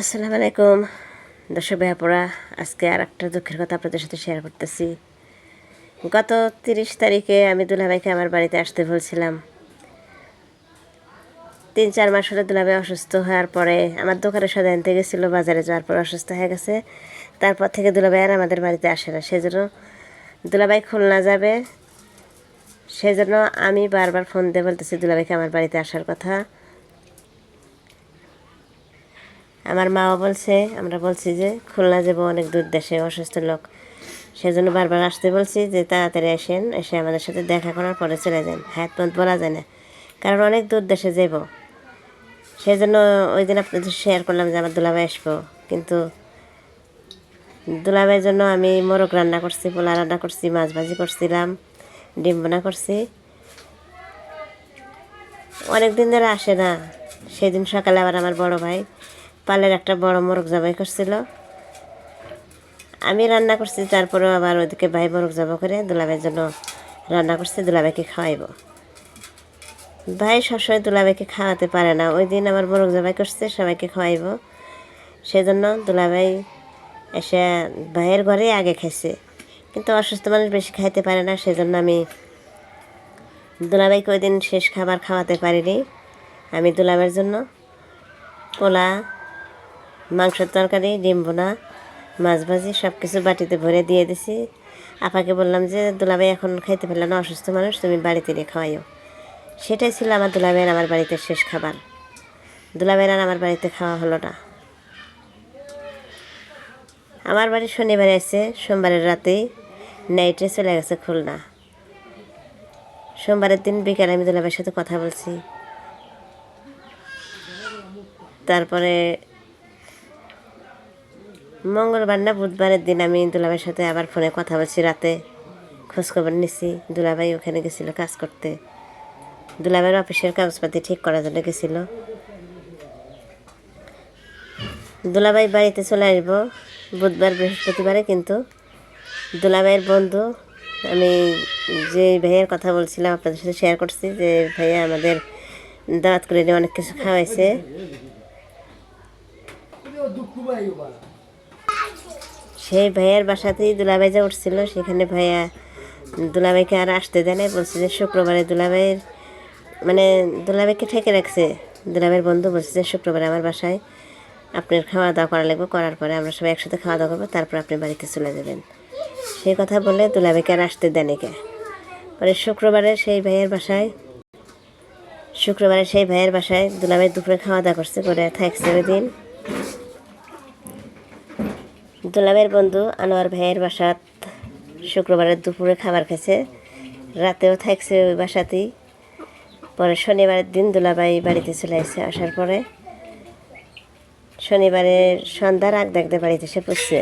আসসালামু আলাইকুম। দর্শক ভাইয়াপুরা আজকে আর একটা দুঃখের কথা আপনাদের সাথে শেয়ার করতেছি। গত তিরিশ তারিখে আমি দুলাভাইকে আমার বাড়িতে আসতে বলছিলাম। তিন, চার মাস হলে দুলাভাই অসুস্থ হওয়ার পরে আমার দোকানে সদা আনতে গেছিল, বাজারে যাওয়ার পর অসুস্থ হয়ে গেছে। তারপর থেকে দুলাভাই আর আমাদের বাড়িতে আসে না। সেজন্য দুলাভাই খুলনা যাবে। সেজন্য আমি বারবার ফোন দিয়ে বলতেছি দুলাভাইকে আমার বাড়িতে আসার কথা। আমার মাও বলছে, আমরা বলছি যে খুলনা যাব অনেক দূর দেশে, অসুস্থ লোক। সেজন্য বারবার আসতে বলছি যে তাড়াতাড়ি আসেন, এসে আমাদের সাথে দেখা করার পরে চলে যান। হাত পর্যন্ত বলা যায় না। কারণ অনেক দূর দেশে যাব। সেই জন্য ওই দিন আপনাদের শেয়ার করলাম যে আমার দুলাভাই আসব। কিন্তু দুলাভাইয়ের জন্য আমি মোরগ রান্না করছি পোলা রান্না করছি, মাছ ভাজি করছিলাম, ডিম বোনা করছি। অনেক দিন ধরে আসে না। সেদিন সকালে আবার আমার বড় ভাই পালের একটা বড় মোরগ জবাই করছিল। আমি রান্না করছি, তারপরেও আবার ওদিকে ভাই মোরগ জবা করে দুলাভাইয়ের জন্য রান্না করছি, দুলাভাইকে খাওয়াইব। ভাই সবসময় দুলাভাইকে খাওয়াতে পারে না। ওই দিন আমার মোরগ জবাই করছে, সবাইকে খাওয়াইব। সেজন্য দুলাভাই এসে ভাইয়ের ঘরেই আগে খাইছে। কিন্তু অসুস্থ মানুষ বেশি খাইতে পারে না, সেজন্য আমি দুলাভাইকে ওই দিন শেষ খাবার খাওয়াতে পারিনি। আমি দুলাভাইয়ের জন্য পোলা মাংসের তরকারি, ডিম বোনা মাছ ভাজি সব কিছু বাটিতে ভরে দিয়ে দিছি। আপাকে বললাম যে, দুলাভাই এখন খাইতে পারলে না, অসুস্থ মানুষ, তুমি বাড়িতে নিয়ে খাওয়াইও। সেটাই ছিল আমার দুলাভাইয়ের আমার বাড়িতে শেষ খাবার। দুলাভাইয়ের আমার বাড়িতে খাওয়া হলো না। আমার বাড়ি শনিবারে এসে সোমবারের রাতেই নাইটে চলে গেছে খুলনা। সোমবারের দিন বিকেলে আমি দুলাভাইয়ের সাথে কথা বলছি। তারপরে মঙ্গলবার না বুধবারের দিন আমি দুলাভাইয়ের সাথে আবার ফোনে কথা বলছি, রাতে খোঁজখবর নিছি। দুলাভাই ওখানে গেছিল কাজ করতে। দুলাভাইয়ের অফিসের কাগজপাতি ঠিক করার জন্য গেছিল। দুলাভাই বাড়িতে চলে আসব বুধবার, বৃহস্পতিবারে, কিন্তু দুলাভাইয়ের বন্ধু, আমি যে ভাইয়ের কথা বলছিলাম, আপনাদের সাথে শেয়ার করছি যে ভাইয়া আমাদের দাওয়াত করে অনেক কিছু খাওয়াইছে। সেই ভাইয়ার বাসাতেই দুলাভাই যা উঠছিল, সেখানে ভাইয়া দুলাভাইকে আর আসতে দেয় নাই, বলছে যে শুক্রবারে দুলাভাইয়ের মানে দুলাভাইকে ঠেকে রাখছে। দুলাভাইয়ের বন্ধু বলছে যে শুক্রবারে আমার বাসায় আপনার খাওয়া দাওয়া করা লাগবে, করার পরে আমরা সবাই একসাথে খাওয়া দাওয়া করব, তারপর আপনি বাড়িতে চলে যাবেন। সেই কথা বলে দুলাভাইকে আর আসতে দেয়নি কে। পরে শুক্রবারে সেই ভাইয়ের বাসায়, শুক্রবারে সেই ভাইয়ের বাসায় দুলাভাই দুপুরে খাওয়া দাওয়া করছে, করে থাকছে ওই দিন। দুলাভাইয়ের বন্ধু আনোয়ার ভাইয়ের বাসাত শুক্রবারের দুপুরে খাবার খেয়েছে রাতেও থাকছে ওই বাসাতেই। পরে শনিবারের দিন দুলাভাই বাড়িতে চলে আসছে, আসার পরে শনিবারের সন্ধ্যার আগ দেখতে বাড়িতে এসে পড়ছে।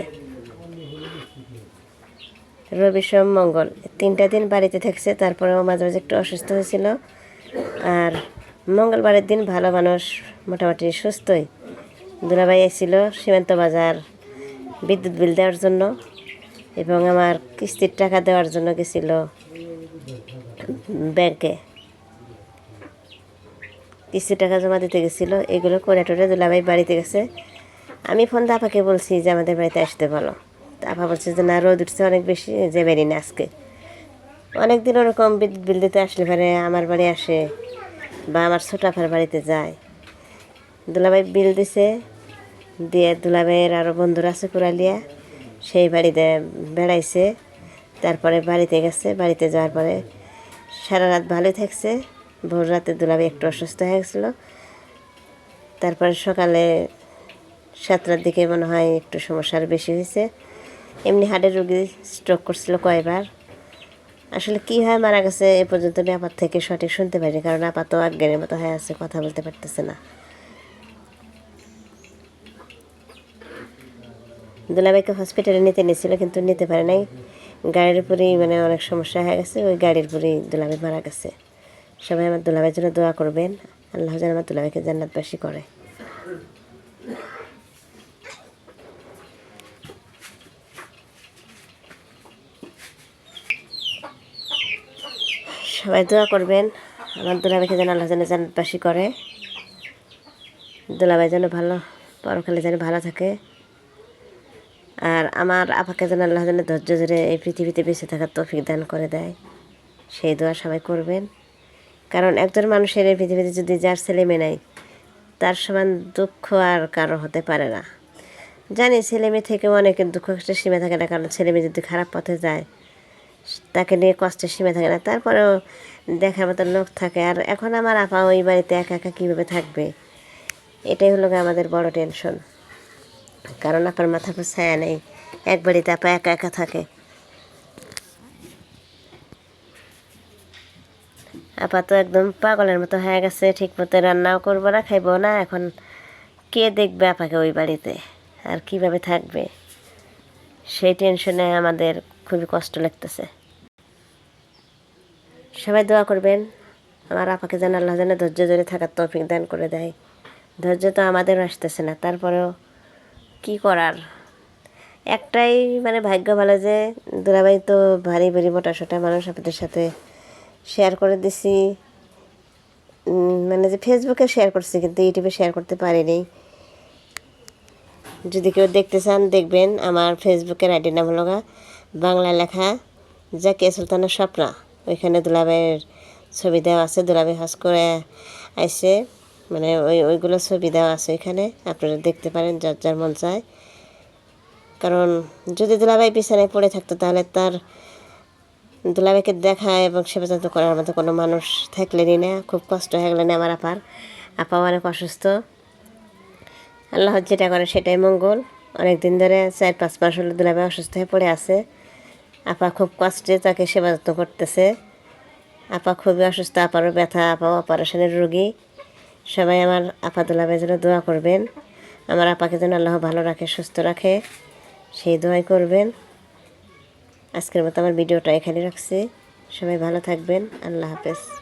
রবি সোম মঙ্গল, তিনটা দিন বাড়িতে থাকছে, তারপরেও মাঝে মাঝে একটু অসুস্থ হয়েছিল। আর মঙ্গলবারের দিন ভালো মানুষ, মোটামুটি সুস্থই। দুলাভাই এসেছিল সীমান্ত বাজার বিদ্যুৎ বিল দেওয়ার জন্য এবং আমার কিস্তির টাকা দেওয়ার জন্য গেছিল ব্যাংকে। কিস্তির টাকা জমা দিতে গেছিল, এগুলো করে টোরে দুলাভাই বাড়িতে গেছে। আমি ফোন আপাকে বলছি যে আমাদের বাড়িতে আসতে বলো। আপা বলছে যে, না, রোদ উঠছে অনেক বেশি, যে বেরি না আজকে। অনেক দিন ওরকম বিদ্যুৎ বিল দিতে আসলে পরে আমার বাড়ি আসে বা আমার ছোট আপার বাড়িতে যায়। দুলাভাই বিল দিছে দিয়ে দুলা দুলাভাইয়ের আরও বন্ধুরা আছে কুড়ালিয়া সেই বাড়িতে বেড়াইছে। তারপরে বাড়িতে গেছে, বাড়িতে যাওয়ার পরে সারা রাত ভালোই থাকছে। ভোর রাতে দুলাভাই একটু অসুস্থ হয়ে গেছিল। তারপরে সকালে সাতটার দিকে মনে হয় একটু সমস্যার বেশি হয়েছে। এমনি হার্টের রুগী স্ট্রোক করছিল কয়বার। আসলে কি হয়, মারা গেছে এ পর্যন্ত আমি আপাত থেকে সঠিক শুনতে পারিনি কারণ আপাত অজ্ঞানের মতো হয়ে আছে, কথা বলতে পারতেছে না। দুলাভাইকে হসপিটালে নিতে নিয়েছিল কিন্তু নিতে পারে নাই। গাড়ির উপরেই মানে অনেক সমস্যা হয়ে গেছে, ওই গাড়ির উপরেই দুলাভাই মারা গেছে। সবাই আমার দুলাভাইয়ের জন্য দোয়া করবেন। আল্লাহ যেন আমার দুলাভাইকে জান্নাতবাসী করে। সবাই দোয়া করবেন, আমার দুলাভাইকে যেন আল্লাহ যেন জান্নাতবাসী করে। দুলাভাই যেন ভালো, পরকালে যেন ভালো থাকে। আর আমার আপাকে যেন আল্লাহ যেন ধৈর্য ধরে এই পৃথিবীতে বেঁচে থাকার তৌফিক দান করে দেয়। সেই দোয়া সবাই করবেন। কারণ একজন মানুষের এই পৃথিবীতে যদি যার ছেলে মেয়ে নাই, তার সমান দুঃখ আর কারও হতে পারে না। জানি ছেলে মেয়ে থেকেও অনেকের দুঃখ কষ্টের সীমা থাকে না, কারণ ছেলে মেয়ে যদি খারাপ পথে যায়, তাকে নিয়ে কষ্টের সীমা থাকে না। তারপরেও দেখার মতো লোক থাকে। আর এখন আমার আপা ওই বাড়িতে একা একা কীভাবে থাকবে? এটাই হলো আমাদের বড় টেনশন কারণ আপনার মাথা ছায়া নেই। এক বাড়িতে আপা একা একা থাকে। আপা তো একদম পাগলের মতো হয়ে গেছে ঠিক মতো রান্নাও করব না, খাইবো না। এখন কে দেখবে আপাকে ওই বাড়িতে? আর কীভাবে থাকবে? সেই টেনশনে আমাদের খুবই কষ্ট লাগতেছে। সবাই দোয়া করবেন, আমার আপাকে যেন আল্লাহ যেন ধৈর্য ধরে থাকার তৌফিক দান করে দেয়। ধৈর্য তো আমাদেরও আসতেছে না, তারপরেও কি করার? একটাই মানে ভাগ্য ভালো যে দুলাভাই তো ভারী ভারী মোটা সোটা মানুষ, আপনাদের সাথে শেয়ার করে দিছি। মানে যে ফেসবুকে শেয়ার করছি, কিন্তু ইউটিউবে শেয়ার করতে পারিনি। যদি কেউ দেখতে চান, দেখবেন আমার ফেসবুকের আইডি নাম হলো বাংলা লেখা জাকিয়া সুলতানের স্বপ্না। ওইখানে দুলাভাইয়ের ছবি দেওয়া আছে, দুলাভাই হজ করে আইসে মানে ওই, ওইগুলো ছবি দেওয়া আছে এখানে। আপনারা দেখতে পারেন যার যার মন চায়। কারণ যদি দুলাভাই বিছানায় পড়ে থাকতো, তাহলে তার দুলাভাইকে দেখা এবং সেবা যত্ন করার মতো কোনো মানুষ থাকলেনই না। খুব কষ্ট হয়ে গেলেন আমার আপার। আপা অনেক অসুস্থ। আল্লাহ যেটা করে সেটাই মঙ্গল। অনেক দিন ধরে চার, পাঁচ মাস হলো দুলাভাই অসুস্থ হয়ে পড়ে আছে। আপা খুব কষ্টে তাকে সেবা যত্ন করতেছে। আপা খুবই অসুস্থ, আপারও ব্যথা, আপা অপারেশনের রোগী। সবাই আমার আপা দুলাভাই যেন দোয়া করবেন। আমার আপাকে যেন আল্লাহ ভালো রাখে, সুস্থ রাখে, সেই দোয়াই করবেন। আজকের মতো আমার ভিডিওটা এখানে রাখছি। সবাই ভালো থাকবেন। আল্লাহ হাফেজ।